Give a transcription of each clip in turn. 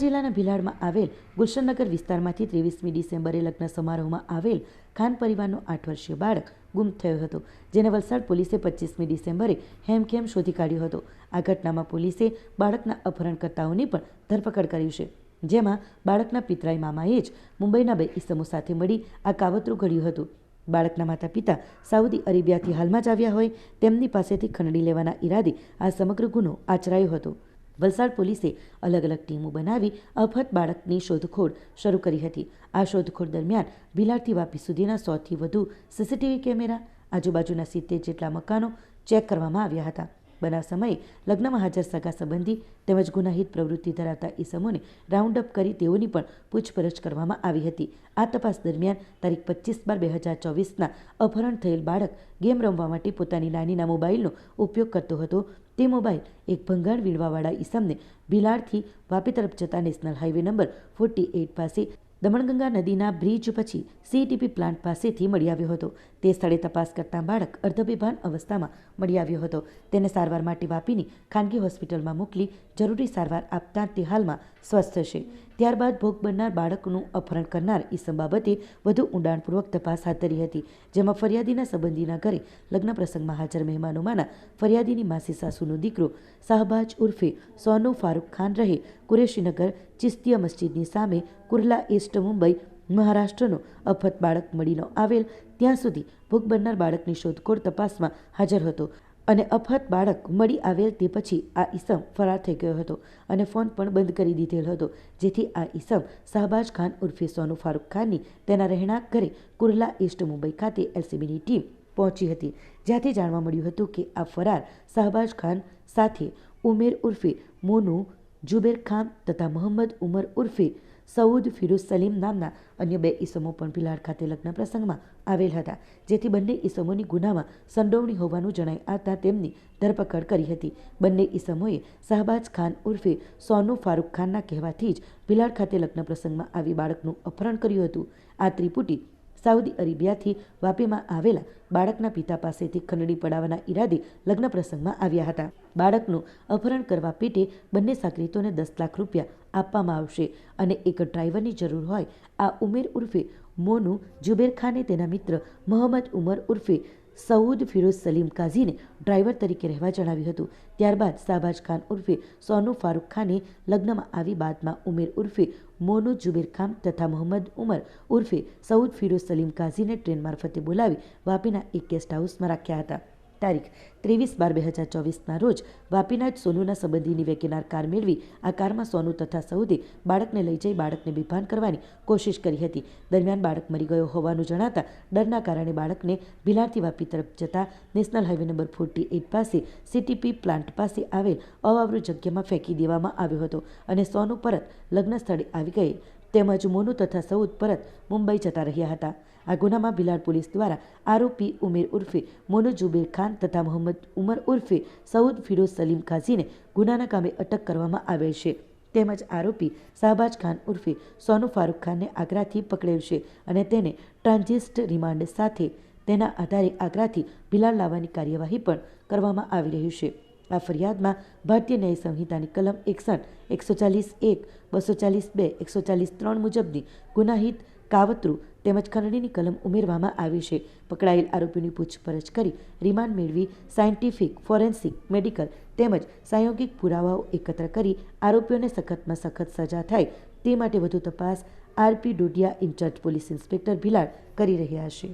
જિલ્લાના ભિલાડમાં આવેલ ગુલશનનગર વિસ્તારમાંથી ત્રેવીસમી ડિસેમ્બરે લગ્ન સમારોહમાં આવેલ ખાન પરિવારનો આઠ વર્ષીય બાળક ગુમ થયો હતો, જેને વલસાડ પોલીસે પચીસમી ડિસેમ્બરે હેમખેમ શોધી કાઢ્યો હતો. આ ઘટનામાં પોલીસે બાળકના અપહરણકર્તાઓની પણ ધરપકડ કરી છે, જેમાં બાળકના પિતરાઈ મામાએ જ મુંબઈના બે ઇસમો સાથે મળી આ કાવતરું ઘડ્યું હતું. બાળકના માતા પિતા સાઉદી અરેબિયાથી હાલમાં જ આવ્યા હોય, તેમની પાસેથી ખંડણી લેવાના ઈરાદે આ સમગ્ર ગુનો આચરાયો હતો. વલસાડ પોલીસે અલગ અલગ ટીમો બનાવી અફત બાળકની શોધખોળ શરૂ કરી હતી. આ શોધખોળ દરમિયાન ભિલાડથી વાપી સુધીના સોથી વધુ સીસીટીવી કેમેરા, આજુબાજુના સિત્તેર જેટલા મકાનો ચેક કરવામાં આવ્યા હતા. બનાવ સમયે લગ્નમાં હાજર સગા સંબંધી તેમજ ગુનાહિત પ્રવૃત્તિ ધરાવતા ઈસમોને રાઉન્ડ અપ કરી તેઓની પણ પૂછપરછ કરવામાં આવી હતી. આ તપાસ દરમિયાન તારીખ પચીસ બાર બે હજાર ચોવીસના અપહરણ થયેલ બાળક ગેમ રમવા માટે પોતાની નાનીના મોબાઈલનો ઉપયોગ કરતો હતો. તે મોબાઈલ એક ભંગાણ વીણવાવાળા ઈસમને ભિલાડથી વાપી તરફ જતા national highway number forty eight પાસે દમણગંગા નદીના બ્રિજ પછી સીટીપી પ્લાન્ટ પાસેથી મળી આવ્યો હતો. તે સ્થળે તપાસ કરતા બાળક અર્ધબેભાન અવસ્થામાં મળી આવ્યો હતો. તેને સારવાર માટે વાપીની ખાનગી હોસ્પિટલમાં મોકલી જરૂરી સારવાર આપતા તે હાલમાં સ્વસ્થ છે. ત્યારબાદ ભોગ બનનાર બાળકનું અપહરણ કરનાર ઈસમ બાબતે વધુ ઊંડાણપૂર્વક તપાસ હાથ ધરી હતી, જેમાં ફરિયાદીના સંબંધીના ઘરે લગ્ન પ્રસંગમાં હાજર મહેમાનોમાંના ફરિયાદીની માસી સાસુનો દીકરો શાહબાજ ઉર્ફે સોનુ ફારૂક ખાન રહે, કુરેશીનગર ચિસ્તિયા મસ્જિદની સામે કુર્લા ઈસ્ટ મુંબઈ, મહારાષ્ટ્રનો અફત બાળક મળીનો આવેલ, ત્યાં સુધી ભોગ બનનાર બાળકની શોધખોળ તપાસમાં હાજર હતો. અને અફત બાળક મળી આવેલ તે પછી આ ઈસમ ફરાર થઈ ગયો હતો અને ફોન પણ બંધ કરી દીધેલ હતો. જેથી આ ઈસમ શાહબાજ ખાન ઉર્ફે સોનુ ફારૂક ખાનની તેના રહેણાંક ઘરે કુર્લા ઈસ્ટ મુંબઈ ખાતે એલસીબીની ટીમ પહોંચી હતી. જ્યાંથી જાણવા મળ્યું હતું કે આ ફરાર શાહબાજ ખાન સાથે ઉમેર ઉર્ફે મોનુ જુબેર ખાન તથા મોહમ્મદ ઉમર ઉર્ફે સઉદ ફિરોઝ સલીમ નામના અન્ય બે ઈસમો પણ ભિલાડ ખાતે લગ્ન પ્રસંગમાં આવેલ હતા, જેથી બંને ઈસમોની ગુનામાં સંડોવણી હોવાનું જણાઈ આવતા તેમની ધરપકડ કરી હતી. બંને ઈસમોએ શાહબાજ ખાન ઉર્ફે સોનુ ફારૂક ખાનના કહેવાથી જ ભિલાડ ખાતે લગ્ન પ્રસંગમાં આવી બાળકનું અપહરણ કર્યું હતું. આ ત્રિપુટી સાઉદી અરેબિયાથી વાપીમાં આવેલા બાળકના પિતા પાસેથી ખંડણી પડાવવાના ઈરાદે લગ્ન પ્રસંગમાં આવ્યા હતા. બાળકનું અપહરણ કરવા પેટે બંને સાગરીતોને દસ લાખ રૂપિયા આપવામાં આવશે અને એક ડ્રાઈવરની જરૂર હોય આ ઉમેર ઉર્ફે મોનુ જુબેર ખાને તેના મિત્ર મોહમ્મદ ઉમર ઉર્ફે સઉદ ફિરોઝ સલીમ કાઝીને ડ્રાઈવર તરીકે રહેવા જણાવ્યું હતું. ત્યારબાદ શાહબાજ ખાન ઉર્ફે સોનુ ફારૂક ખાને લગ્નમાં આવી બાદમાં ઉમેર ઉર્ફે મોનુ જુબેર ખાન તથા મોહમ્મદ ઉમર ઉર્ફે સઉદ ફિરોઝ સલીમ કાઝીને ટ્રેન મારફતે બોલાવી વાપીના એક ગેસ્ટ હાઉસમાં રાખ્યા હતા. તારીખ ત્રેવીસ બાર બે હજાર ચોવીસના રોજ વાપીના જ સોનુના સંબંધીની વેકેનાર કાર મેળવી આ કારમાં સોનુ તથા સૌદે બાળકને લઈ જઈ બાળકને બેભાન કરવાની કોશિશ કરી હતી. દરમિયાન બાળક મરી ગયો હોવાનું જણાતા ડરના કારણે બાળકને ભિલાડથી વાપી તરફ જતા national highway number forty eight પાસે સીટીપી પ્લાન્ટ પાસે આવેલ અવાવરૂ જગ્યામાં ફેંકી દેવામાં આવ્યો હતો અને સોનુ પરત લગ્ન સ્થળે આવી ગઈ. તેમજ મોનુ તથા સૌદ પરત મુંબઈ જતા રહ્યા હતા. આ ગુનામાં ભિલાડ પોલીસ દ્વારા આરોપી ઉમેર ઉર્ફે મોનુ જુબેર ખાન તથા મોહમ્મદ ઉમર ઉર્ફે સઉદ ફિરોઝ સલીમ કાઝીને ગુનાના કામે અટક કરવામાં આવેલ છે. તેમજ આરોપી શાહબાજ ખાન ઉર્ફે સોનુ ફારૂક ખાનને આગ્રાથી પકડેલ છે અને તેને ટ્રાન્ઝિસ્ટ રિમાન્ડ સાથે તેના આધારે આગ્રાથી ભિલાડ લાવવાની કાર્યવાહી પણ કરવામાં આવી રહી છે. આ ફરિયાદમાં ભારતીય ન્યાય સંહિતાની કલમ એકસઠ, એકસો ચાલીસ એક, બસો ચાલીસ બે, એકસો ચાલીસ ત્રણ મુજબની ગુનાહિત કાવતરું તેમજ ખંડણીની કલમ ઉમેરવામાં આવી છે. પકડાયેલ આરોપીની પૂછપરછ કરી રિમાન્ડ મેળવી સાયન્ટિફિક, ફોરેન્સિક, મેડિકલ તેમજ સાયોગિક પુરાવાઓ એકત્ર કરી આરોપીઓને સખતમાં સખત સજા થાય તે માટે વધુ તપાસ RP Dodiya incharge police inspector Bhilad કરી રહ્યા છે.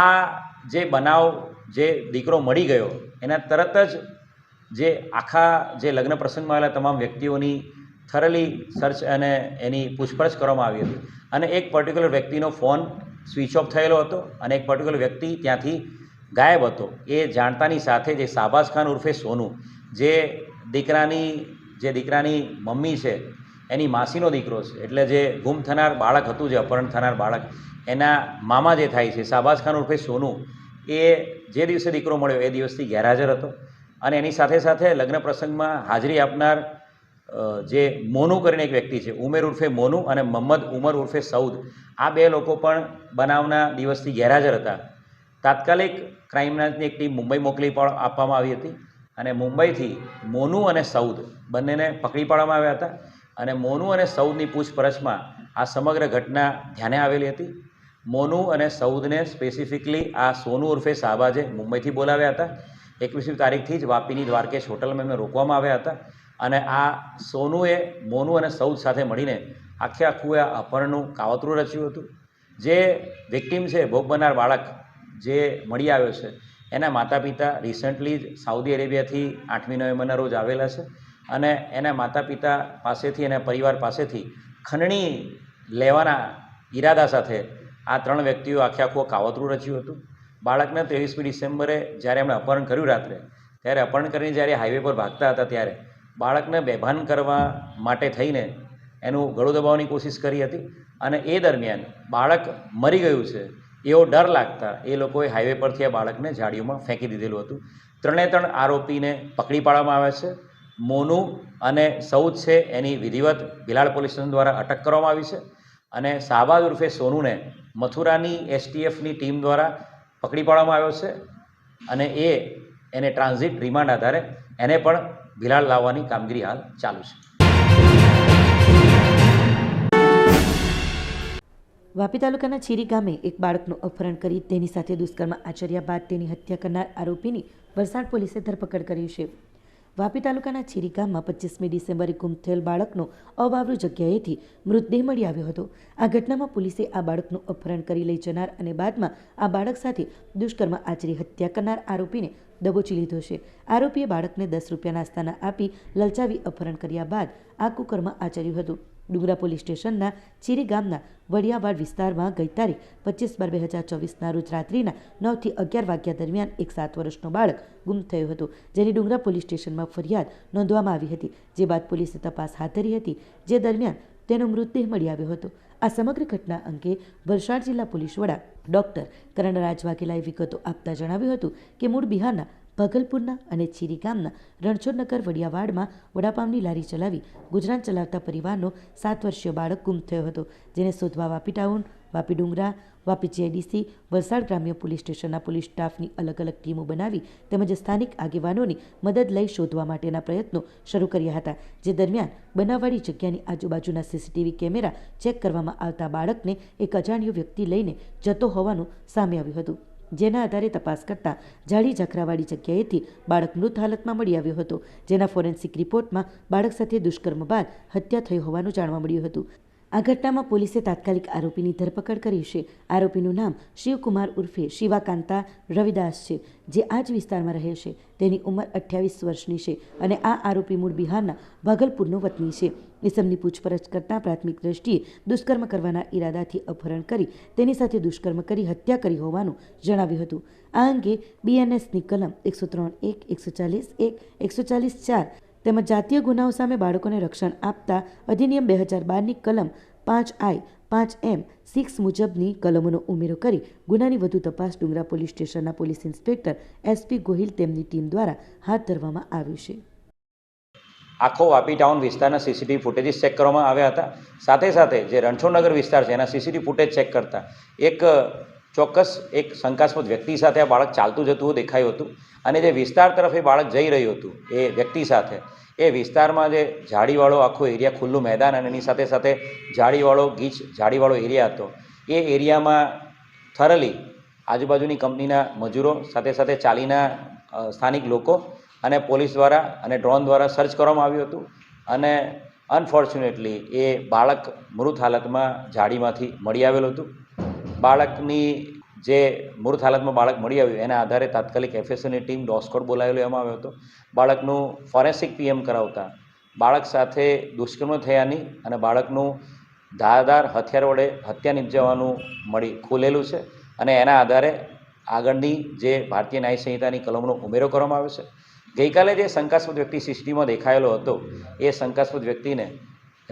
આ જે બનાવ જે દીકરો મળી ગયો, એના તરત જ જે આખા જે લગ્ન પ્રસંગમાં આવેલા તમામ વ્યક્તિઓની થરલી સર્ચ અને એની પૂછપરછ કરવામાં આવી હતી. અને એક પર્ટિક્યુલર વ્યક્તિનો ફોન સ્વિચ ઓફ થયેલો હતો અને એક પર્ટિક્યુલર વ્યક્તિ ત્યાંથી ગાયબ હતો. એ જાણતાની સાથે જે શાબાઝ ખાન ઉર્ફે સોનુ, જે દીકરાની જે દીકરાની મમ્મી છે, એની માસીનો દીકરો છે, એટલે જે ગુમ થનાર બાળક હતું, જે અપહરણ થનાર બાળક, એના મામા જે થાય છે શાબાઝ ખાન ઉર્ફે સોનુ, એ જે દિવસે દીકરો મળ્યો, એ દિવસથી ગેરહાજર હતો. અને એની સાથે સાથે લગ્ન પ્રસંગમાં હાજરી આપનાર જે મોનુ કરીને એક વ્યક્તિ છે, ઉમેર ઉર્ફે મોનુ અને મહંમદ ઉમર ઉર્ફે સઉદ. આ બે લોકો પણ બનાવના દિવસથી ગેરહાજર હતા. તાત્કાલિક ક્રાઇમ એક ટીમ મુંબઈ મોકલી પણ આપવામાં આવી હતી અને મુંબઈથી મોનુ અને સઉદ બંનેને પકડી પાડવામાં આવ્યા હતા અને મોનુ અને સૌદની પૂછપરછમાં આ સમગ્ર ઘટના ધ્યાને આવેલી હતી. મોનુ અને સૌદને સ્પેસિફિકલી આ સોનુ ઉર્ફે શાહબાજે મુંબઈથી બોલાવ્યા હતા. એકવીસમી તારીખથી જ વાપીની દ્વારકેશ હોટલમાં એમને રોકવામાં આવ્યા હતા. અને આ સોનુએ, મોનુ અને સૌદ સાથે મળીને આખે આખું આ અપહરણનું કાવતરું રચ્યું હતું. જે વિક્ટીમ છે, ભોગ બનનાર બાળક જે મળી આવ્યો છે, એના માતા પિતા રિસન્ટલી જ સાઉદી અરેબિયાથી આઠમી નવેમ્બરના રોજ આવેલા છે અને એના માતા પિતા પાસેથી એના પરિવાર પાસેથી ખંડણી લેવાના ઈરાદા સાથે આ ત્રણ વ્યક્તિઓ આખે આખું કાવતરું રચ્યું હતું. બાળકને ત્રેવીસમી ડિસેમ્બરે જ્યારે એમણે અપહરણ કર્યું રાત્રે, ત્યારે અપહરણ કરીને જ્યારે હાઈવે પર ભાગતા હતા ત્યારે બાળકને બેભાન કરવા માટે થઈને એનું ગળું દબાવવાની કોશિશ કરી હતી અને એ દરમિયાન બાળક મરી ગયું છે એવો ડર લાગતા એ લોકોએ હાઈવે પરથી આ બાળકને ઝાડીઓમાં ફેંકી દીધેલું હતું. ત્રણે ત્રણ આરોપીને પકડી પાડવામાં આવ્યા છે. મોનુ અને સૌદ છે એની વિધિવત ભિલાડ પોલીસ સ્ટેશન દ્વારા અટક કરવામાં આવી છે અને શાહબાદ ઉર્ફે સોનુને મથુરાની એસટીએફની ટીમ દ્વારા પકડી પાડવામાં આવ્યો છે અને એ એને ટ્રાન્ઝિટ રિમાન્ડ આધારે એને પણ ભિલાડ લાવવાની કામગીરી હાલ ચાલુ છે. વાપી તાલુકાના ચીરી ગામે એક બાળકનું અપહરણ કરી તેની સાથે દુષ્કર્મ આચર્યા બાદ તેની હત્યા કરનાર આરોપીની વલસાડ પોલીસે ધરપકડ કરી છે. વાપી તાલુકાના ચીરી ગામમાં પચીસમી ડિસેમ્બરે ગુમ થયેલ બાળકનો અવાવરૂ જગ્યાએથી મૃતદેહ મળી આવ્યો હતો. આ ઘટનામાં પોલીસે આ બાળકનું અપહરણ કરી લઈ જનાર અને બાદમાં આ બાળક સાથે દુષ્કર્મ આચરી હત્યા કરનાર આરોપીને દબોચી લીધો છે. આરોપીએ બાળકને દસ રૂપિયા નાસ્તાના આપી લલચાવી અપહરણ કર્યા બાદ આ કુકર્મ આચર્યું હતું. ડુંગરા પોલીસ સ્ટેશનના ચીરી ગામના વડિયાવાડ વિસ્તારમાં ગઈ તારીખ પચીસ બાર બે હજાર ચોવીસના રોજ રાત્રિના નવથી અગિયાર વાગ્યા દરમિયાન એક સાત વર્ષનો બાળક ગુમ થયો હતો, જેની ડુંગરા પોલીસ સ્ટેશનમાં ફરિયાદ નોંધવામાં આવી હતી. જે બાદ પોલીસે તપાસ હાથ ધરી હતી, જે દરમિયાન તેનો મૃતદેહ મળી આવ્યો હતો. આ સમગ્ર ઘટના અંગે વલસાડ જિલ્લા પોલીસ વડા ડોક્ટર કરણરાજ વાઘેલાએ વિગતો આપતા જણાવ્યું હતું કે મૂળ બિહારના ભગલપુરના અને ચીરી ગામના રણછોડનગર વડિયાવાડમાં વડાપાવની લારી ચલાવી ગુજરાન ચલાવતા પરિવારનો સાત વર્ષીય બાળક ગુમ થયો હતો, જેને શોધવા વાપી ટાઉન વાપી ડુંગરા, વાપી જીઆઈડીસી વલસાડ ગ્રામ્ય પોલીસ સ્ટેશનના પોલીસ સ્ટાફની અલગ અલગ ટીમો બનાવી તેમજ સ્થાનિક આગેવાનોની મદદ લઈ શોધવા માટેના પ્રયત્નો શરૂ કર્યા હતા, જે દરમિયાન બનાવવાળી જગ્યાની આજુબાજુના સીસીટીવી કેમેરા ચેક કરવામાં આવતા બાળકને એક અજાણ્યો વ્યક્તિ લઈને જતો હોવાનું સામે આવ્યું હતું. જેના આધારે તપાસ કરતા જાડી ઝાખરાવાળી જગ્યાએથી બાળક મૃત હાલતમાં મળી આવ્યો હતો, જેના ફોરેન્સિક રિપોર્ટમાં બાળક સાથે દુષ્કર્મ બાદ હત્યા થઈ હોવાનું જાણવા મળ્યું હતું. આ ઘટનામાં પોલીસે તાત્કાલિક આરોપીની ધરપકડ કરી છે. આરોપીનું નામ શિવકુમાર ઉર્ફે શિવાકાંતા રવિદાસ છે, જે આ જ વિસ્તારમાં રહે છે. તેની ઉંમર અઠ્યાવીસ વર્ષની છે અને આ આરોપી મૂળ બિહારના ભાગલપુરનો વતની છે. ઇસમની પૂછપરછ કરતાં પ્રાથમિક દ્રષ્ટિએ દુષ્કર્મ કરવાના ઈરાદાથી અપહરણ કરી, તેની સાથે દુષ્કર્મ કરી હત્યા કરી હોવાનું જણાવ્યું હતું. આ અંગે બીએનએસની કલમ એકસો ત્રણ એક, એકસો ચાલીસ એક, એકસો ચાલીસ ચાર તેમજ જાતીય ગુનાઓ સામે બાળકોને રક્ષણ આપતા અધિનિયમ બે હજાર બારની કલમ પાંચ આઈ, પાંચ એમ, સિક્સ મુજબની કલમોનો ઉમેરો કરી ગુનાની વધુ તપાસ ડુંગરા પોલીસ સ્ટેશનના પોલીસ ઇન્સ્પેક્ટર એસપી ગોહિલ તેમની ટીમ દ્વારા હાથ ધરવામાં આવ્યું છે. આખો વાપી ટાઉન વિસ્તારના સીસીટીવી ફૂટેજીસ ચેક કરવામાં આવ્યા હતા. સાથે સાથે જે રણછોડનગર વિસ્તાર છે, એના સીસીટીવી ફૂટેજ ચેક કરતા એક ચોક્કસ એક શંકાસ્પદ વ્યક્તિ સાથે આ બાળક ચાલતું જતું દેખાયું હતું અને જે વિસ્તાર તરફ એ બાળક જઈ રહ્યું હતું એ વ્યક્તિ સાથે. એ વિસ્તારમાં જે ઝાડીવાળો આખો એરિયા ખુલ્લું મેદાન અને એની સાથે સાથે ઝાડીવાળો ગીચ, ઝાડીવાળો એરિયા હતો. એ એરિયામાં થરલી આજુબાજુની કંપનીના મજૂરો, સાથે સાથે ચાલીના સ્થાનિક લોકો અને પોલીસ દ્વારા અને ડ્રોન દ્વારા સર્ચ કરવામાં આવ્યું હતું અને અનફોર્ચ્યુનેટલી એ બાળક મૃત હાલતમાં ઝાડીમાંથી મળી આવેલું હતું. બાળકની જે મૃત હાલતમાં બાળક મળી આવ્યું, એના આધારે તાત્કાલિક એફએસએલની ટીમ ડોસ્કોડ બોલાવી લેવામાં આવ્યો હતો. બાળકનું ફોરેન્સિક પીએમ કરાવતા, બાળક સાથે દુષ્કર્મ થયાની અને બાળકનું ધારદાર હથિયાર વડે હત્યા નિપજાવવાનું મળી ખુલેલું છે અને એના આધારે આગળની જે ભારતીય ન્યાય સંહિતાની કલમનો ઉમેરો કરવામાં આવ્યો છે. ગઈકાલે જે શંકાસ્પદ વ્યક્તિ સીસીટીવીમાં દેખાયેલો હતો, એ શંકાસ્પદ વ્યક્તિને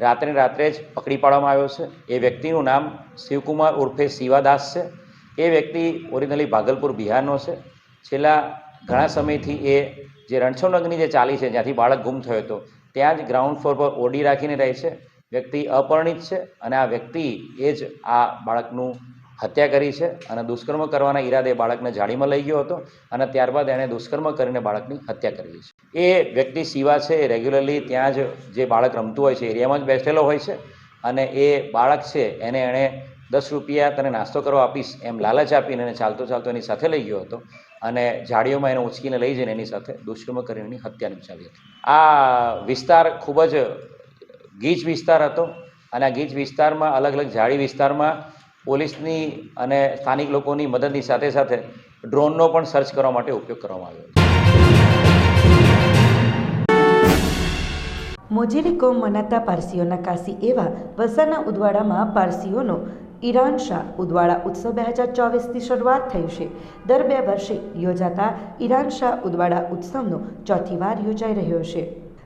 રાત્રે રાત્રે જ પકડી પાડવામાં આવ્યો છે. એ વ્યક્તિનું નામ શિવકુમાર ઉર્ફે શિવાદાસ છે. એ વ્યક્તિ ઓરિજિનલી ભાગલપુર બિહારનો છે. છેલ્લા ઘણા સમયથી એ જે રણછોડનગરની જે ચાલી છે, જ્યાંથી બાળક ગુમ થયો હતો, ત્યાં જ ગ્રાઉન્ડ ફ્લોર પર ઓડી રાખીને રહે છે. વ્યક્તિ અપરિણિત છે અને આ વ્યક્તિ એ જ આ બાળકનું હત્યા કરી છે અને દુષ્કર્મ કરવાના ઈરાદે બાળકને જાળીમાં લઈ ગયો હતો અને ત્યારબાદ એણે દુષ્કર્મ કરીને બાળકની હત્યા કરેલી છે. એ વ્યક્તિ શિવા છે, એ રેગ્યુલરલી ત્યાં જ જે બાળક રમતું હોય છે એરિયામાં જ બેઠેલો હોય છે અને એ બાળક છે, એને એણે દસ રૂપિયા તને નાસ્તો કરવા આપીશ એમ લાલચ આપીને એને ચાલતો ચાલતો એની સાથે લઈ ગયો હતો અને ઝાડીઓમાં એને ઉંચકીને લઈ જઈને એની સાથે દુષ્કર્મ કરીને એની હત્યા નિપજાવી હતી. આ વિસ્તાર ખૂબ જ ગીચ વિસ્તાર હતો અને આ ગીચ વિસ્તારમાં અલગ અલગ ઝાડી વિસ્તારમાં પોલીસની અને સ્થાનિક લોકોની મદદની સાથે સાથે ડ્રોનનો પણ સર્ચ કરવા માટે ઉપયોગ કરવામાં આવ્યો હતો મોજીલી કોમ મનાતા પારસીઓના કાશી એવા વસાના ઉદવાડામાં પારસીઓનો ઈરાન શાહ ઉદવાડા ઉત્સવ બે હજાર ચોવીસથી શરૂઆત થઈ છે. દર બે વર્ષે યોજાતા ઈરાન શાહ ઉદવાડા ઉત્સવનો ચોથી વાર યોજાઈ રહ્યો છે.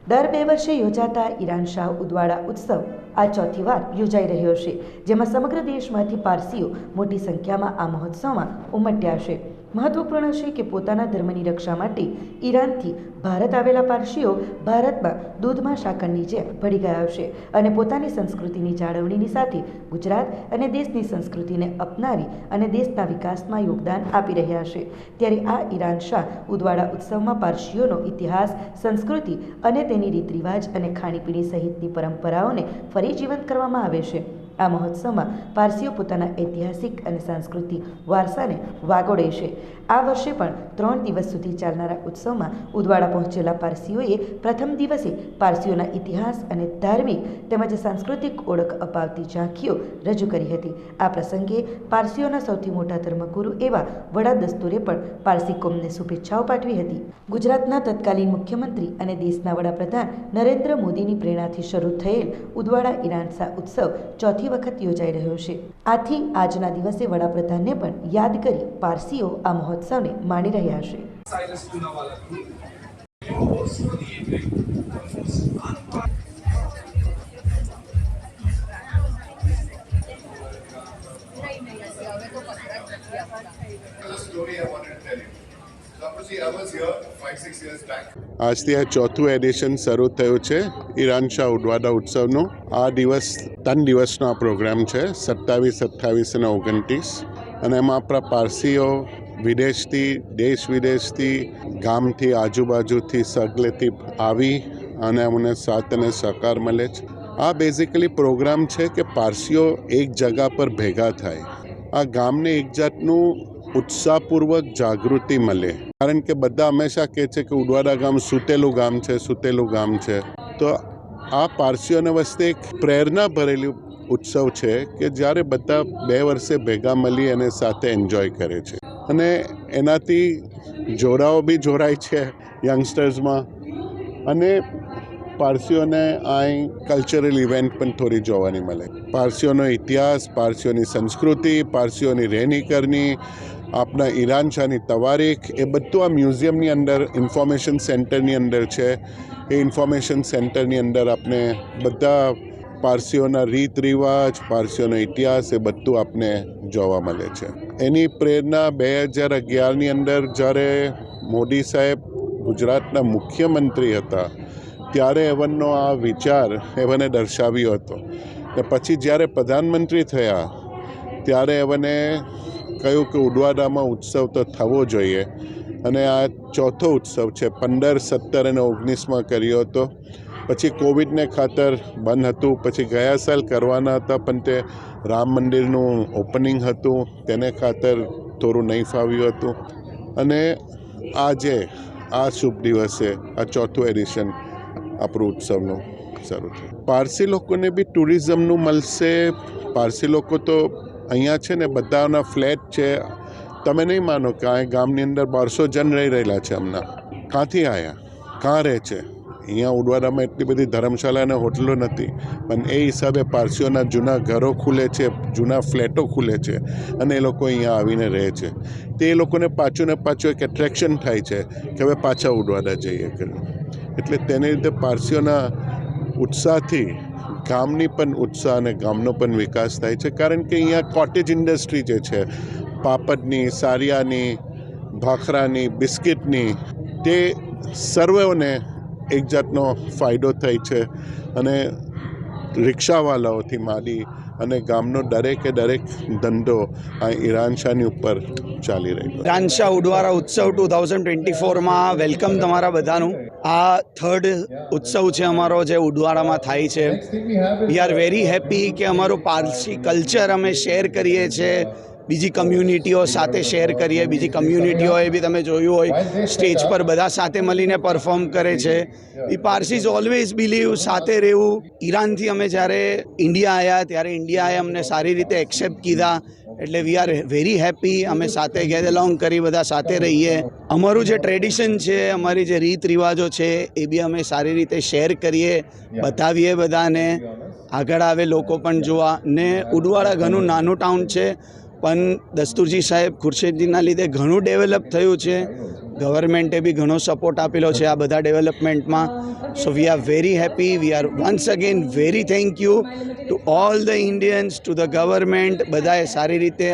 દર બે વર્ષે યોજાતા ઈરાન શાહ ઉદવાડા ઉત્સવ આ ચોથી વાર યોજાઈ રહ્યો છે, જેમાં સમગ્ર દેશમાંથી પારસીઓ મોટી સંખ્યામાં આ મહોત્સવમાં ઉમટ્યા છે. મહત્વપૂર્ણ છે કે પોતાના ધર્મની રક્ષા માટે ઈરાનથી ભારત આવેલા પારસીઓ ભારતમાં દૂધમાં સાકરની જેમ ભળી ગયા છે અને પોતાની સંસ્કૃતિની જાળવણીની સાથે ગુજરાત અને દેશની સંસ્કૃતિને અપનાવી અને દેશના વિકાસમાં યોગદાન આપી રહ્યા છે. ત્યારે આ ઈરાન શાહ ઉદવાડા ઉત્સવમાં પારસીઓનો ઇતિહાસ, સંસ્કૃતિ અને તેની રીત રિવાજ અને ખાણીપીણી સહિતની પરંપરાઓને ફરી જીવંત કરવામાં આવે છે. આ મહોત્સવમાં પારસીઓ પોતાના ઐતિહાસિક અને સાંસ્કૃતિક વારસાને વાગોડે છે. આ વર્ષે પણ ત્રણ દિવસ સુધી ચાલનારા ઉત્સવમાં ઉદવાડા પહોંચેલા પારસીઓએ પ્રથમ દિવસે પારસીઓના ઇતિહાસ અને ધાર્મિક તેમજ સાંસ્કૃતિક ઓળખ અપાવતી ઝાંખીઓ રજૂ કરી હતી. આ પ્રસંગે પારસીઓના સૌથી મોટા ધર્મગુરુ એવા વડા દસ્તુરે પણ પારસી કોમને શુભેચ્છાઓ પાઠવી હતી. ગુજરાતના તત્કાલીન મુખ્યમંત્રી અને દેશના વડાપ્રધાન નરેન્દ્ર મોદીની પ્રેરણાથી શરૂ થયેલ ઉદવાડા ઈરાનસા ઉત્સવ ચોથી વખત યોજાઈ રહ્યો છે. આથી આજના દિવસે વડાપ્રધાનને પણ યાદ કરી પારસીઓ આ મહોત્સવને માણી રહ્યા છે. આજથી આ ચોથું એડિશન શરૂ થયું છે, ઈરાન શાહ ઉડવાડા ઉત્સવનો. આ દિવસ ત્રણ દિવસનો આ પ્રોગ્રામ છે, સત્તાવીસ, અઠ્ઠાવીસ અને ઓગણત્રીસ. અને એમાં આપણા પારસીઓ વિદેશથી, દેશ વિદેશથી, ગામથી, આજુબાજુથી સગલેથી આવી અને અમને સાથ અને સહકાર મળે છે. આ બેઝિકલી પ્રોગ્રામ છે કે પારસીઓ એક જગા પર ભેગા થાય. આ ગામને એક જાતનું ઉત્સાહપૂર્વક જાગૃતિ મળે. કારણ કે બધા હંમેશા કહે છે કે ઉડવાડા ગામ સૂતેલું ગામ છે, સૂતેલું ગામ છે. તો આ પારસીઓને વસ્તે એક પ્રેરણા ભરેલી ઉત્સવ છે કે જ્યારે બધા બે વર્ષે ભેગા મળી અને સાથે એન્જોય કરે છે. અને એનાથી જોડાઓ બી જોડાય છે યંગસ્ટર્સમાં અને પારસીઓને અહીં કલ્ચરલ ઇવેન્ટ પણ થોડી જોવાની મળે. પારસીઓનો ઇતિહાસ, પારસીઓની સંસ્કૃતિ, પારસીઓની રહેણી કરની આપણા ઈરાન શાહની તવારીખ, એ બધું આ મ્યુઝિયમની અંદર, ઇન્ફોર્મેશન સેન્ટરની અંદર છે. એ ઇન્ફોર્મેશન સેન્ટરની અંદર આપણે બધા પારસીઓના રીત રિવાજ પારસીઓનો ઇતિહાસ, એ બધું આપને જોવા મળે છે. એની પ્રેરણા બે હજાર અગિયારની અંદર જ્યારે મોદી સાહેબ ગુજરાતના મુખ્યમંત્રી હતા, ત્યારે એવનનો આ વિચાર એવને દર્શાવ્યો હતો. ને પછી જ્યારે પ્રધાનમંત્રી થયા, ત્યારે એવને કહ્યું કે ઉડવાડામાં ઉત્સવ તો થવો જોઈએ. અને આ ચોથો ઉત્સવ છે, પંદર, સત્તર અને ઓગણીસમાં કર્યો હતો. પછી કોવિડને ખાતર બંધ હતું. પછી ગયા સાલ કરવાના હતા, પણ તે રામ મંદિરનું ઓપનિંગ હતું. તેને ખાતર થોડું નહીં ફાવ્યું હતું. અને આજે, આ શુભ દિવસે, આ ચોથું એડિશન આપણું ઉત્સવનું શરૂ થયું. પારસી લોકોને બી ટુરિઝમનું મળશે. પારસી લોકો તો અહીંયા છે ને બધાના ફ્લેટ છે. તમે નહીં માનો કે આ ગામની અંદર બારસો જણ રહી રહેલા છે હમણાં. ક્યાંથી આવ્યા કાં રહે છે? અહીંયા ઉડવાડામાં એટલી બધી ધર્મશાળા અને હોટલો નથી. પણ એ હિસાબે પારસીઓના જૂના ઘરો ખુલે છે, જૂના ફ્લેટો ખુલે છે અને એ લોકો અહીંયા આવીને રહે છે. તે લોકોને પાછું ને પાછું એક એટ્રેક્શન થાય છે કે હવે પાછા ઉડવાડા જઈએ એટલે તેને લીધે પારસીઓના ઉત્સાહથી ગામની પણ ઉત્સાહ અને ગામનો પણ વિકાસ થાય છે. કારણ કે અહીંયા કોટેજ ઇન્ડસ્ટ્રી જે છે, પાપડની, સારિયાની, ભાખરાની, બિસ્કિટની, તે સર્વેઓને એક જાતનો ફાયદો થાય છે. અને રિક્ષાવાલાઓથી માંડી અને ગામનો દરેકે દરેક ધંધો આ ઈરાનશાહની ઉપર ચાલી રહ્યો ઈરાનશાહ ઉડવારા ઉત્સવ ટુ થાઉઝન્ડ ટ્વેન્ટી ફોરમાં વેલકમ તમારા બધાનું. આ થર્ડ ઉત્સવ છે અમારો જે ઉડવાડામાં થાય છે. વી આર વેરી હેપી કે અમારું પારસી કલ્ચર અમે શેર કરીએ છીએ. બીજી કમ્યુનિટીઓ સાથે શેર કરીએ. બીજી કમ્યુનિટીઓએ બી તમે જોયું હોય સ્ટેજ પર બધા સાથે મળીને પરફોર્મ કરે છે. ઈ પારસીઝ ઓલવેઝ બિલીવ સાથે રહેવું. ઈરાનથી અમે જ્યારે ઇન્ડિયા આવ્યા ત્યારે ઇન્ડિયાએ અમને સારી રીતે એક્સેપ્ટ કીધા. એટલે વી આર વેરી હેપી અમે સાથે ગેટ અલોંગ કરી, બધા સાથે રહીએ. અમારું જે ટ્રેડિશન છે, અમારી જે રીત રિવાજો છે, એ બી અમે સારી રીતે શેર કરીએ, બતાવીએ બધાને. આગળ આવે લોકો પણ જોવા. ને ઉડવાડા ઘણું નાનું ટાઉન છે પણ દસ્તુરજી સાહેબ, ખુરશીદજીના લીધે ઘણું ડેવલપ થયું છે. ગવર્મેન્ટે બી ઘણો સપોર્ટ આપેલો છે આ બધા ડેવલપમેન્ટમાં so we are very happy we are once again very thank you to all the Indians to the government બધાએ સારી રીતે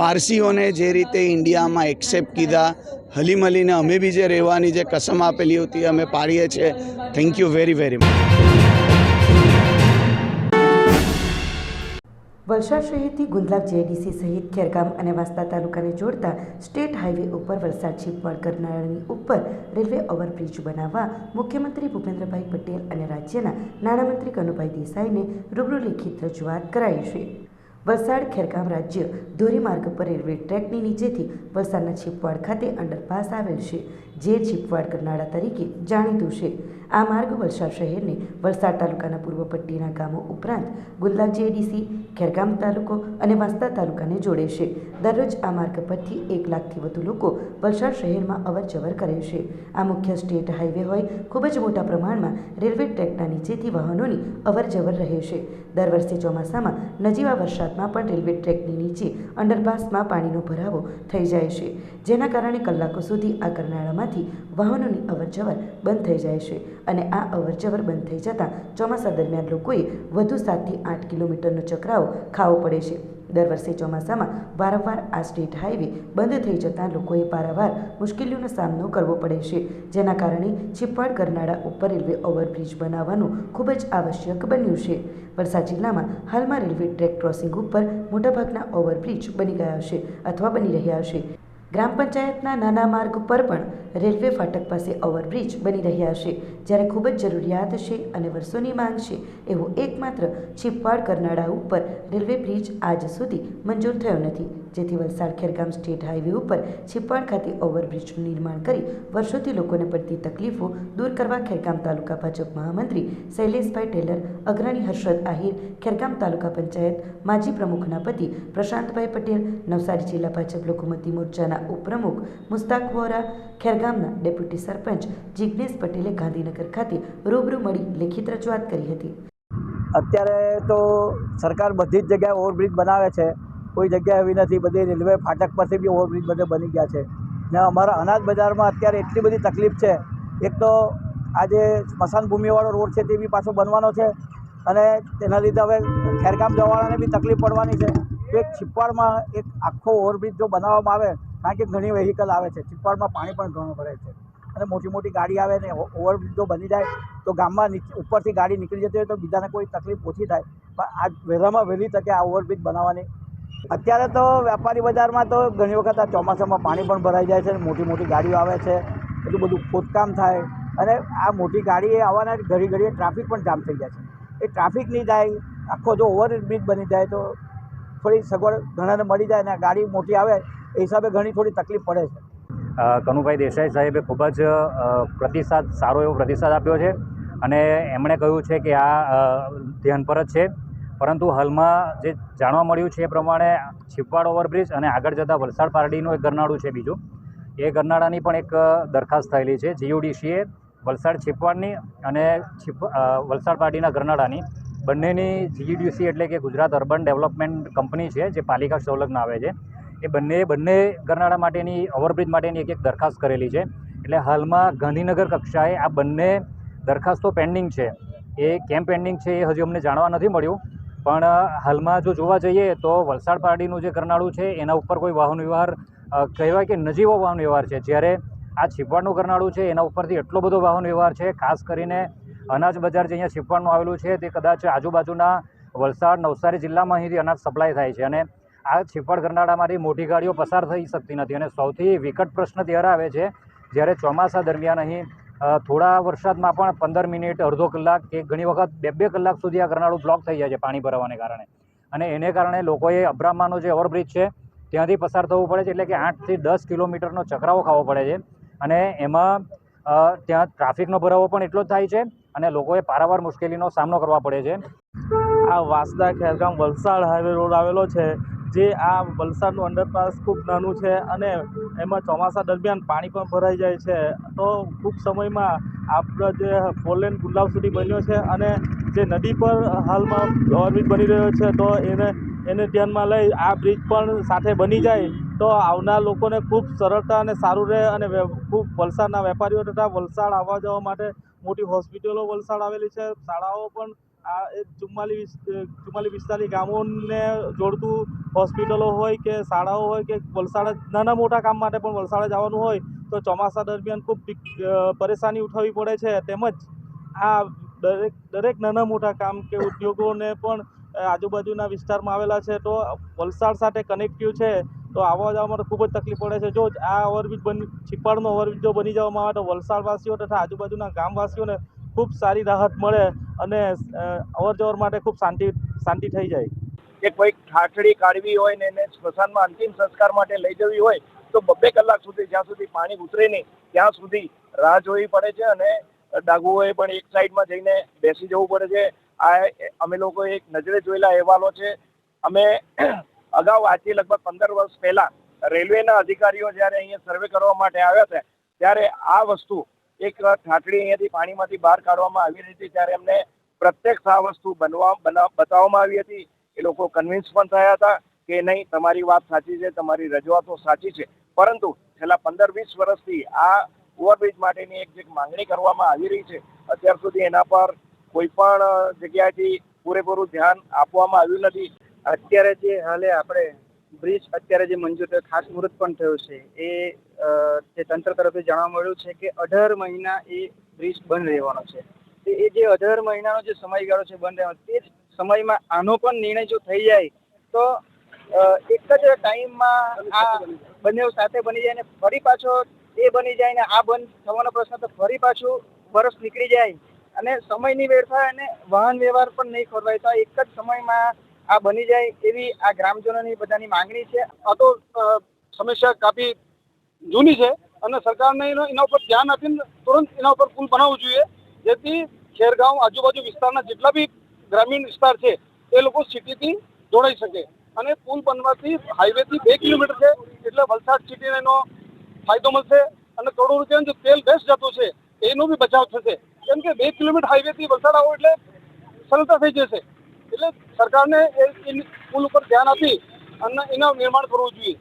પારસીઓને જે રીતે ઇન્ડિયામાં એક્સેપ્ટ કીધા. હલી મળીને અમે બી જે રહેવાની જે કસમ આપેલી હતી, અમે પાડીએ છીએ. Thank you very very much Valsad શહેરથી ગુંદલાવ જેડીસી સહિત ખેરગામ અને વાસ્તા તાલુકાને જોડતા સ્ટેટ હાઈવે ઉપર વલસાડ છીપવાડ કરનાળાની ઉપર રેલવે ઓવરબ્રિજ બનાવવા મુખ્યમંત્રી ભૂપેન્દ્રભાઈ પટેલ અને રાજ્યના નાણામંત્રી કનુભાઈ દેસાઈને રૂબરૂ લેખિત રજૂઆત કરાઈ છે. વલસાડ ખેરગામ રાજ્ય ધોરીમાર્ગ પર રેલવે ટ્રેકની નીચેથી વલસાડના છીપવાડ ખાતે અંડરપાસ આવેલ છે. જે છીપવાડ કરનાળા તરીકે જાણીતું છે. આ માર્ગ વલસાડ શહેરને વલસાડ તાલુકાના પૂર્વ પટ્ટીના ગામો ઉપરાંત ગુંદલા જેડીસી, ખેરગામ તાલુકો અને વાંસદા તાલુકાને જોડે છે. દરરોજ આ માર્ગ પરથી એક લાખથી વધુ લોકો વલસાડ શહેરમાં અવર જવર કરે છે. આ મુખ્ય સ્ટેટ હાઈવે હોય, ખૂબ જ મોટા પ્રમાણમાં રેલવે ટ્રેકના નીચેથી વાહનોની અવર જવર રહે છે. દર વર્ષે ચોમાસામાં નજીવા વરસાદમાં પણ રેલવે ટ્રેકની નીચે અંડરપાસમાં પાણીનો ભરાવો થઈ જાય છે, જેના કારણે કલાકો સુધી આ કરનાળામાંથી વાહનોની અવરજવર બંધ થઈ જાય છે. અને આ અવરજવર બંધ થઈ જતાં ચોમાસા દરમિયાન લોકોએ વધુ સાતથી આઠ કિલોમીટરનો ચકરાવો ખાવો પડે છે. દર વર્ષે ચોમાસામાં વારંવાર આ સ્ટેટ હાઈવે બંધ થઈ જતાં લોકોએ પારાવાર મુશ્કેલીઓનો સામનો કરવો પડે છે, જેના કારણે છીપવાડ કરનાળા ઉપર રેલવે ઓવરબ્રિજ બનાવવાનું ખૂબ જ આવશ્યક બન્યું છે. વલસાડ જિલ્લામાં હાલમાં રેલવે ટ્રેક ક્રોસિંગ ઉપર મોટાભાગના ઓવરબ્રિજ બની ગયા છે અથવા બની રહ્યા છે. ગ્રામ પંચાયતના નાના માર્ગ પર પણ રેલવે ફાટક પાસે ઓવરબ્રિજ બની રહ્યા છે, જ્યારે ખૂબ જ જરૂરિયાત છે અને વર્ષોની માંગ છે, એવો એકમાત્ર છીપવાડ કરનાળા ઉપર રેલવે બ્રિજ આજ સુધી મંજૂર થયો નથી. જેથી વલસાડ ખેરગામ સ્ટેટ હાઈવે ઉપર છીપવાડ ખાતે ઓવરબ્રિજનું નિર્માણ કરી વર્ષોથી લોકોને પડતી તકલીફો દૂર કરવા ખેરગામ તાલુકા ભાજપ મહામંત્રી શૈલેષભાઈ ટેલર, અગ્રણી હર્ષદ આહિર, ખેરગામ તાલુકા પંચાયત માજી પ્રમુખના પતિ પ્રશાંતભાઈ પટેલ, નવસારી જિલ્લા ભાજપ લઘુમતી મોરચાના ઉપપ્રમુખ મુસ્તાક વોરા ખેરગામના ડેપ્યુટી સરપંચ જિગ્નેશ પટેલે ગાંધીનગર ખાતે રૂબરૂ મળી લેખિત રજૂઆત કરી હતી. અત્યારે તો સરકાર બધી જ જગ્યાએ ઓવરબ્રિજ બનાવે છે. કોઈ જગ્યા એવી નથી. બધી રેલવે ફાટક પરથી બી ઓવરબ્રિજ બધે બની ગયા છે. ને અમારા અનાજ બજારમાં અત્યારે એટલી બધી તકલીફ છે. એક તો આજે સ્મશાન ભૂમિવાળો રોડ છે તે બી પાછો બનવાનો છે અને તેના લીધે હવે ખેરગામ જવાવાળાને બી તકલીફ પડવાની છે. એક છીપવાડમાં એક આખો ઓવરબ્રિજ જો બનાવવામાં આવે કારણ કે ઘણી વેહિકલ આવે છે. છીપવાડમાં પાણી પણ ઘણું ભરે છે. અને મોટી મોટી ગાડી આવે ને ઓવરબ્રિજ જો બની જાય, તો ગામમાં ઉપરથી ગાડી નીકળી જતી હોય તો બીજાને કોઈ તકલીફ ઓછી થાય. પણ આ વહેલામાં વહેલી તકે આ ઓવરબ્રિજ બનાવવાની. અત્યારે તો વેપારી બજારમાં તો ઘણી વખત આ ચોમાસામાં પાણી પણ ભરાઈ જાય છે મોટી મોટી ગાડીઓ આવે છે એટલું બધું ખોદકામ થાય. અને આ મોટી ગાડી આવવાના ઘડી ઘડીએ ટ્રાફિક પણ જામ થઈ જાય છે. એ ટ્રાફિક નહીં જાય, આખો જો ઓવરબ્રિજ બની જાય તો થોડી સગવડ ઘણાને મળી જાય આ ગાડી મોટી આવે એ હિસાબે ઘણી થોડી તકલીફ પડે છે. કનુભાઈ દેસાઈ સાહેબે ખૂબ જ પ્રતિસાદ, સારો એવો પ્રતિસાદ આપ્યો છે અને એમણે કહ્યું છે કે આ ધ્યાન પર જ છે. પરંતુ હાલમાં જે જાણવા મળ્યું છે એ પ્રમાણે છીપવાડ ઓવરબ્રિજ અને આગળ જતાં વલસાડ પારડીનું એક ગરનાળું છે બીજું. એ ગરનાળાની પણ એક દરખાસ્ત થયેલી છે. જીયુડીસીએ વલસાડ છીપવાડની અને છીપ વલસાડ પારડીના ગરનાળાની બંનેની જીયુડીસી એટલે કે ગુજરાત અર્બન ડેવલપમેન્ટ કંપની છે, જે પાલિકા સંલગ્ન આવે છે. એ બંને બંને ગરનાળા માટેની, ઓવરબ્રિજ માટેની એક એક દરખાસ્ત કરેલી છે. એટલે હાલમાં ગાંધીનગર કક્ષાએ આ બંને દરખાસ્તો પેન્ડિંગ છે. એ કેમ પેન્ડિંગ છે એ હજી અમને જાણવા નથી મળ્યું. પણ હાલમાં જો જોવા જઈએ તો વલસાડ પારડીનું જે કરનાળું છે, એના ઉપર કોઈ વાહન વ્યવહાર કહેવાય કે નજીવો વાહન વ્યવહાર છે. જ્યારે આ છીપવાડનું કરનાળું છે, એના ઉપરથી એટલો બધો વાહન વ્યવહાર છે, ખાસ કરીને અનાજ બજાર જે અહીંયા છીપવાડનું આવેલું છે, તે કદાચ આજુબાજુના વલસાડ નવસારી જિલ્લામાં અહીંથી અનાજ સપ્લાય થાય છે. અને આ છેપડ ગરનાળામાંથી મોટી ગાડીઓ પસાર થઈ શકતી નથી અને સૌથી વિકટ પ્રશ્ન ત્યારે આવે છે જ્યારે ચોમાસા દરમિયાન અહીં થોડા વરસાદમાં પણ પંદર મિનિટ, અડધો કલાક કે ઘણી વખત બે બે કલાક સુધી આ ગરનાળું બ્લોક થઈ જાય છે પાણી ભરાવાને કારણે. અને એને કારણે લોકોએ અબ્રામાનો જે ઓવરબ્રિજ છે, ત્યાંથી પસાર થવું પડે છે એટલે કે આઠથી દસ કિલોમીટરનો ચકરાવો ખાવો પડે છે. અને એમાં ત્યાં ટ્રાફિકનો ભરાવો પણ એટલો જ થાય છે અને લોકોએ પારાવાર મુશ્કેલીનો સામનો કરવા પડે છે. આ વાંસદા ખેરગામ વલસાડ હાઈવે રોડ આવેલો છે. જે આ વલસાડનું અંડરપાસ ખૂબ નાનું છે અને એમાં ચોમાસા દરમિયાન પાણી પણ ભરાઈ જાય છે. તો ટૂંક સમયમાં આપણો જે ફોરલેન ગુલાબ સુધી બન્યો છે અને જે નદી પર હાલમાં ઓવરબ્રિજ બની રહ્યો છે, તો એને એને ધ્યાનમાં લઈ આ બ્રિજ પણ સાથે બની જાય, તો આવનાર લોકોને ખૂબ સરળતા અને સારું રહે અને ખૂબ વલસાડના વેપારીઓ તથા વલસાડ આવવા જવા માટે મોટી હોસ્પિટલો વલસાડ આવેલી છે, શાળાઓ પણ આ ચુમ્માલીસ ચુમ્માલીસ વિસ્તારની ગામોને જોડતું હોસ્પિટલો હોય કે શાળાઓ હોય કે વલસાડ, નાના મોટા કામ માટે પણ વલસાડ જવાનું હોય, તો ચોમાસા દરમિયાન ખૂબ પરેશાની ઉઠાવવી પડે છે. તેમજ આ દરેક દરેક નાના મોટા કામ કે ઉદ્યોગોને પણ આજુબાજુના વિસ્તારમાં આવેલા છે, તો વલસાડ સાથે કનેક્ટિવ છે, તો આવવા જવા માટે ખૂબ જ તકલીફ પડે છે. જો જ આ ઓવરબ્રિજ બની, છીપાડનો ઓવરબ્રિજ જો બની જવામાં આવે તો વલસાડવાસીઓ તથા આજુબાજુના ગામવાસીઓને ખૂબ સારી રાહત મળે અને અવર જવર માટે ખૂબ શાંતિ શાંતિ થઈ જાય. કે કોઈ ઠાઠડી કાઢવી હોય ને એને સ્મશાનમાં અંતિમ સંસ્કાર માટે લઈ જવી હોય, તો બબ્બે કલાક સુધી જ્યાં સુધી પાણી ઉતરે નહીં, ત્યાં સુધી રાહ જોવી પડે છે અને ડાગુઓએ પણ એક સાઈડમાં જઈને બેસી જવું પડે છે. આ અમે લોકો એક નજરે જોયેલા અહેવાલો છે. અમે અગાઉ આજથી લગભગ પંદર વર્ષ પહેલા રેલવેના અધિકારીઓ જ્યારે અહીંયા સર્વે કરવા માટે આવ્યા હતા, ત્યારે આ વસ્તુ એક ઠાંટડી અહીંયાથી પાણીમાંથી બહાર કાઢવામાં આવી રહી હતી ત્યારે એમને પ્રત્યક્ષ આ વસ્તુ બનવા બના બતાવવામાં આવી હતી. એ લોકો કન્વિન્સ પણ થયા હતા કે નહીં, તમારી વાત સાચી છે, તમારી રજૂઆતો સાચી છે. પરંતુ છેલ્લા પંદર વીસ વર્ષથી આ ઓવરબ્રિજ માટેની એક જે માંગણી કરવામાં આવી રહી છે, અત્યાર સુધી એના પર કોઈ પણ જગ્યાએથી પૂરેપૂરું ધ્યાન આપવામાં આવ્યું નથી. અત્યારે જે હાલે આપણે બ્રિજ અત્યારે જે મંજૂર થયો, ખાસ મુહૂર્ત પણ થયું છે, એ જે તંત્ર તરફથી જાણવા મળ્યું છે કે અઢાર મહિના એ બ્રિજ બંધ રહેવાનો છે. તે એ જે અઢાર મહિનાનો જે સમયગાળો છે બંધ રહેવાનો, તે જ સમયમાં આનો પણ નિર્ણય જો થઈ જાય, તો એક જ ટાઈમમાં આ બંને સાથે બની જાય ને ફરી પાછો એ બની જાય ને આ બંધ થવાનો પ્રશ્ન તો ફરી પાછું વર્ષ નીકળી જાય. અને સમયની વેડફાય અને વાહન વ્યવહાર પણ નહીં ખોરવાય. તો એક જ સમયમાં આ બની જાય એવી આ ગ્રામજનોની બધાની માંગણી છે. આ તો સમસ્યા કાફી જૂની છે અને સરકારને એનો ઉપર ધ્યાન આપીને તુરંત એના ઉપર પુલ બનાવવું જોઈએ. જેથી ખેરગાંવ આજુબાજુ વિસ્તારના જેટલા બી ગ્રામીણ વિસ્તાર છે, એ લોકો સિટીથી જોડાઈ શકે. અને પુલ બનવાથી હાઈવેથી બે કિલોમીટર છે, એટલે વલસાડ સિટીને એનો ફાયદો મળશે અને કરોડો રૂપિયાનું જે તેલ વેસ્ટ જતું છે, એનો બી બચાવ થશે. કેમ કે બે કિલોમીટર હાઈવેથી વલસાડ આવો એટલે સરળતા થઈ જશે. એટલે સરકારને એ પુલ ઉપર ધ્યાન આપી અને એનું નિર્માણ કરવું જોઈએ.